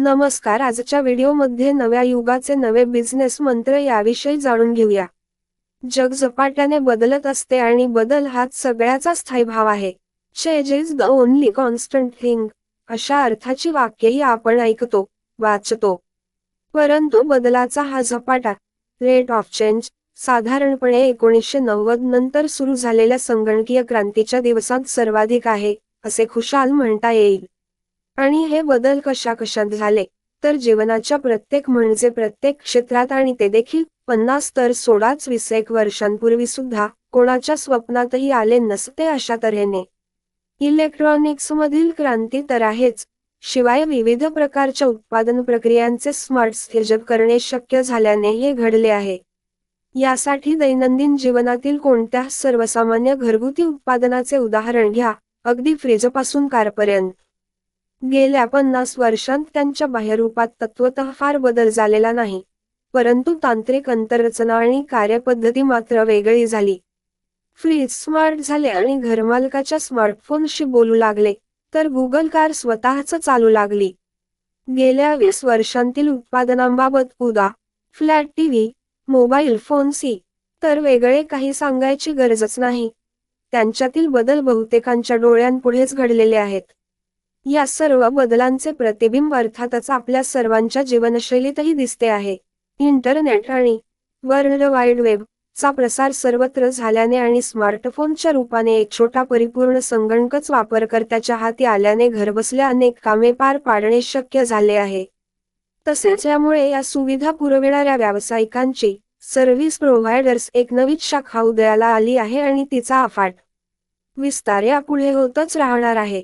नमस्कार आजच्या व्हिडिओमध्ये नव्या युगाचे नवे बिझनेस मंत्र याविषयी जाणून घेऊया. जग झपाट्याने बदलत असते आणि बदल हाच सगळ्याचा स्थायी भाव आहे. Change is the only constant thing अशा अर्थाची वाक्यही आपण ऐकतो वाचतो. परंतु बदलाचा हा झपाटा रेट ऑफ चेंज साधारणपणे एकोणीसशे नव्वद नंतर सुरू झालेल्या संगणकीय क्रांतीच्या दिवसात सर्वाधिक आहे असे खुशाल म्हणता येईल. आणि हे बदल कशा कशात झाले? तर जीवनाच्या प्रत्येक म्हणजे प्रत्येक क्षेत्रात आणि ते देखील पन्नास तर सोळाच वीस एक वर्षांपूर्वी सुद्धा कोणाच्या स्वप्नातही आले नसते अशा तऱ्हेने. इलेक्ट्रॉनिक्स मधील क्रांती तर आहेच. शिवाय विविध प्रकारच्या उत्पादन प्रक्रियांचे स्मार्ट स्थिजप करणे शक्य झाल्याने हे घडले आहे. यासाठी दैनंदिन जीवनातील कोणत्या सर्वसामान्य घरगुती उत्पादनाचे उदाहरण घ्या. अगदी फ्रीजपासून कारपर्यंत. गेल्या पन्नास वर्षांत त्यांच्या बाह्यरूपात तत्वत फार बदल झालेला नाही परंतु तांत्रिक अंतररचना आणि कार्यपद्धती मात्र वेगळी झाली. फ्रीज स्मार्ट झाले आणि घरमालकाच्या स्मार्टफोनशी बोलू लागले तर गुगल कार स्वतःच चालू लागली. गेल्या वीस वर्षांतील उत्पादनांबाबत उदा फ्लॅट टीव्ही मोबाईल फोन सी तर वेगळे काही सांगायची गरजच नाही. त्यांच्यातील बदल बहुतेकांच्या डोळ्यांपुढेच घडलेले आहेत. या सर्व बदलांचे प्रतिबिंब अर्थातच आपल्या सर्वांच्या जीवनशैलीतही दिसते आहे. इंटरनेट आणि वर्ल्ड वाईड वेब चा प्रसार सर्वत्र झाल्याने आणि स्मार्टफोनच्या रूपाने एक छोटा परिपूर्ण संगणकच वापरकर्त्याच्या हाती आल्याने घरबसल्या अनेक कामे पार पाडणे शक्य झाले आहे. तसेच यामुळे या सुविधा पुरविणाऱ्या व्यावसायिकांची सर्व्हिस प्रोव्हायडर्स एक नवीच शाखा उदयाला आली आहे आणि तिचा अफाट विस्तार यापुढे होतच राहणार आहे.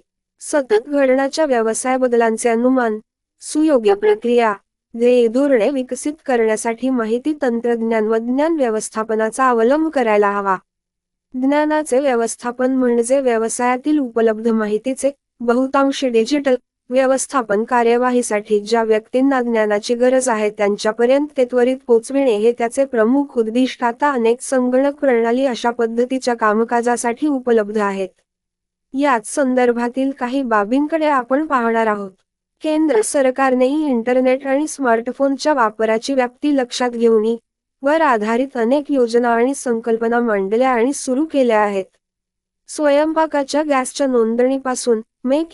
सतत घडण्याच्या व्यवसाय बदलांचे अनुमान सुयोग्य प्रक्रिया ध्येय धोरणे विकसित करण्यासाठी माहिती तंत्रज्ञान व ज्ञान व्यवस्थापनाचा अवलंब करायला हवा. ज्ञानाचे व्यवस्थापन म्हणजे व्यवसायातील उपलब्ध माहितीचे बहुतांशी डिजिटल व्यवस्थापन कार्यवाहीसाठी ज्या व्यक्तींना ज्ञानाची गरज आहे त्यांच्यापर्यंत ते त्वरित पोचविणे हे त्याचे प्रमुख उद्दिष्ट. आता अनेक संगणक प्रणाली अशा पद्धतीच्या कामकाजासाठी उपलब्ध आहेत. याच संदर्भातील काही बाबींकडे आपण पाहणार आहोत. केंद्र सरकारनेही इंटरनेट आणि स्मार्टफोनच्या वापराची व्याप्ती लक्षात घेऊन वर आधारित अनेक योजना आणि संकल्पना मांडल्या आणि सुरू केल्या आहेत. स्वयंपाकाच्या गॅसच्या नोंदणीपासून मेक